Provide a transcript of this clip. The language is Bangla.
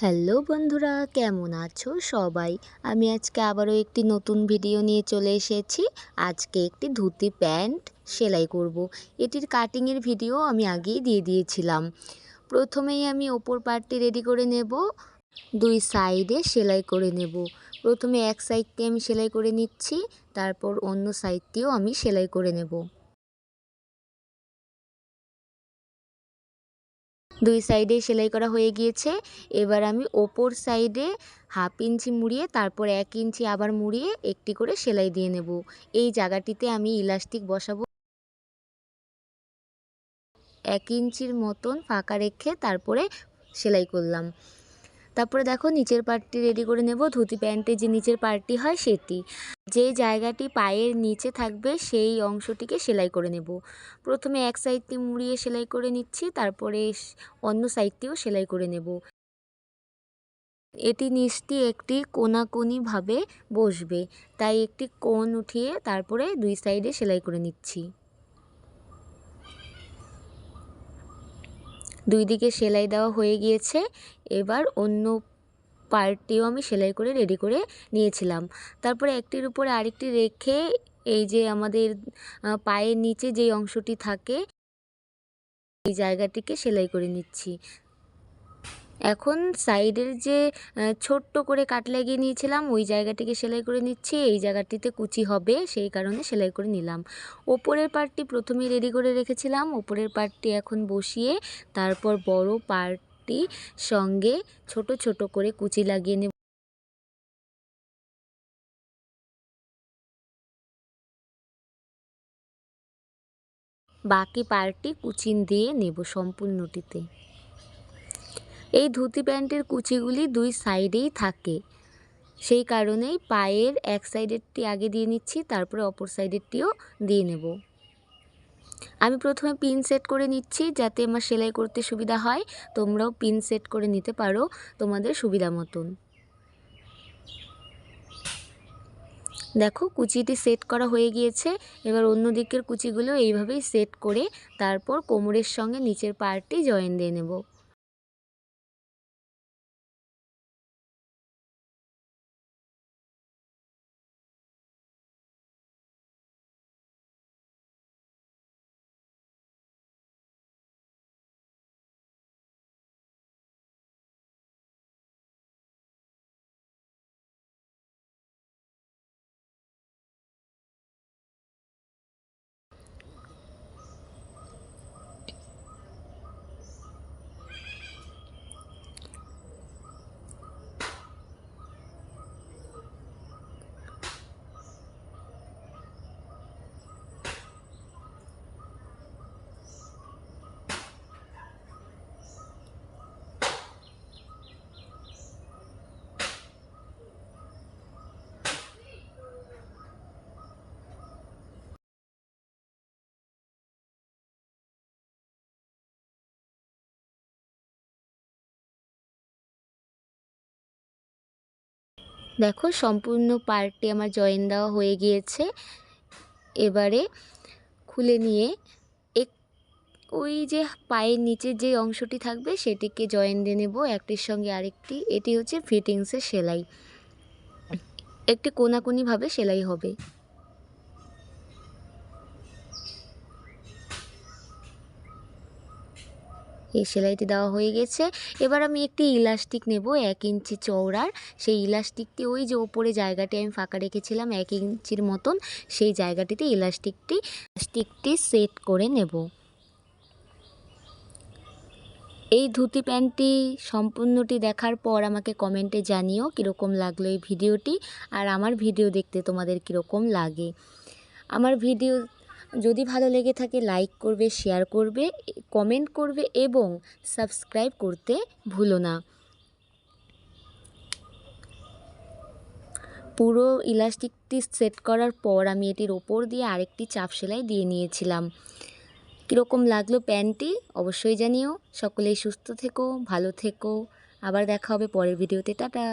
হ্যালো বন্ধুরা, কেমন আছো সবাই? আমি আজকে আবারও একটি নতুন ভিডিও নিয়ে চলে এসেছি। আজকে একটি ধুতি প্যান্ট সেলাই করব। এটির কাটিংয়ের ভিডিও আমি আগেই দিয়ে দিয়েছিলাম। প্রথমেই আমি ওপর পার্টটি রেডি করে নেব। দুই সাইডে সেলাই করে নেব। প্রথমে এক সাইডটি আমি সেলাই করে নিচ্ছি, তারপর অন্য সাইডটিও আমি সেলাই করে নেব। দুই সাইডে সেলাই করা হয়ে গিয়েছে। এবার আমি ওপর সাইডে হাফ ইঞ্চি মুড়িয়ে, তারপর এক ইঞ্চি আবার মুড়িয়ে একটি করে সেলাই দিয়ে নেব। এই জায়গাটিতে আমি ইলাস্টিক বসাবো। এক ইঞ্চির মতন ফাঁকা রেখে তারপরে সেলাই করলাম। তারপরে দেখো নিচের পার্টটি রেডি করে নেব। ধুতি প্যান্টের যে নিচের পার্টটি হয় সেটি। যে জায়গাটি পায়ের নিচে থাকবে সেই অংশটিকে সেলাই করে নেব। প্রথমে এক সাইডটি মুড়িয়ে সেলাই করে নিচ্ছি, তারপরে অন্য সাইডটিও সেলাই করে নেব। এটি নিচটি একটি কোনাকুনিভাবে বসবে। তাই একটি কোণ উঠিয়ে তারপরে দুই সাইডে সেলাই করে নিচ্ছি। দুই দিকে সেলাই দেওয়া হয়ে গিয়েছে। এবার অন্য পার্টটিও আমি সেলাই করে রেডি করে নিয়েছিলাম। তারপরে একটির উপরে আরেকটি রেখে এই যে আমাদের পায়ের নিচে যে অংশটি থাকে, এই জায়গাটিকে সেলাই করে নিচ্ছি। এখন সাইডের যে ছোট্ট করে কাট লাগিয়ে নিয়েছিলাম, ওই জায়গাটিকে সেলাই করে নিচ্ছি, এই জায়গাটিতে কুচি হবে, সেই কারণে সেলাই করে নিলাম। ওপরের পার্টটি প্রথমেই রেডি করে রেখেছিলাম, ওপরের পার্টটি এখন বসিয়ে তারপর বড় পার্টটি সঙ্গে ছোট ছোট করে কুচি লাগিয়ে নেব। বাকি পার্টটি কুচিন দিয়ে নেব সম্পূর্ণটিতে। এই ধুতি প্যান্টের কুচিগুলি দুই সাইডেই থাকে। সেই কারণেই পায়ের এক সাইডেরটি আগে দিয়ে নিচ্ছি, তারপরে অপর সাইডেরটিও দিয়ে নেব। আমি প্রথমে পিন সেট করে নিচ্ছি যাতে আমার সেলাই করতে সুবিধা হয়। তোমরাও পিন সেট করে নিতে পারো তোমাদের সুবিধা মতন। দেখো, কুচিটি সেট করা হয়ে গিয়েছে। এবার অন্য দিকের কুচিগুলো এইভাবেই সেট করে তারপর কোমরের সঙ্গে নিচের পার্টটি জয়েন দিয়ে নেব। দেখো, সম্পূর্ণ পার্টটি আমার জয়েন দেওয়া হয়ে গিয়েছে। এবারে খুলে নিয়ে এক ওই যে পায়ের নিচে যে অংশটি থাকবে, সেটিকে জয়েন দিয়ে নেব। একটির সঙ্গে আরেকটি। এটি হচ্ছে ফিটিংসের সেলাই। একটি কোনাকুনিভাবে সেলাই হবে। এই সেলাইটি দেওয়া হয়ে গেছে। এবার আমি একটি ইলাস্টিক নেব, এক ইঞ্চি চওড়ার। সেই ইলাস্টিকটি ওই যে ওপরে জায়গাটি আমি ফাঁকা রেখেছিলাম, এক ইঞ্চির মতন। সেই জায়গাটিতে ইলাস্টিকটি স্টিকটি সেট করে নেব। এই ধুতি প্যান্টটি সম্পূর্ণটি দেখার পর আমাকে কমেন্টে জানিও কীরকম লাগল এই ভিডিওটি, আর আমার ভিডিও দেখতে তোমাদের কীরকম লাগে। আমার ভিডিও যদি ভালো লেগে থাকে লাইক করবে শেয়ার করবে কমেন্ট করবে এবং সাবস্ক্রাইব করতে ভুলো না। পুরো ইলাস্টিকটি সেট করার পর আমি এটির ওপর দিয়ে আরেকটি চাপ সেলাই দিয়ে নিয়েছিলাম। কীরকম লাগল প্যান্টটি অবশ্যই জানিও। সকলেই সুস্থ থেকো, ভালো থেকো। আবার দেখা হবে পরের ভিডিওতে টাটা।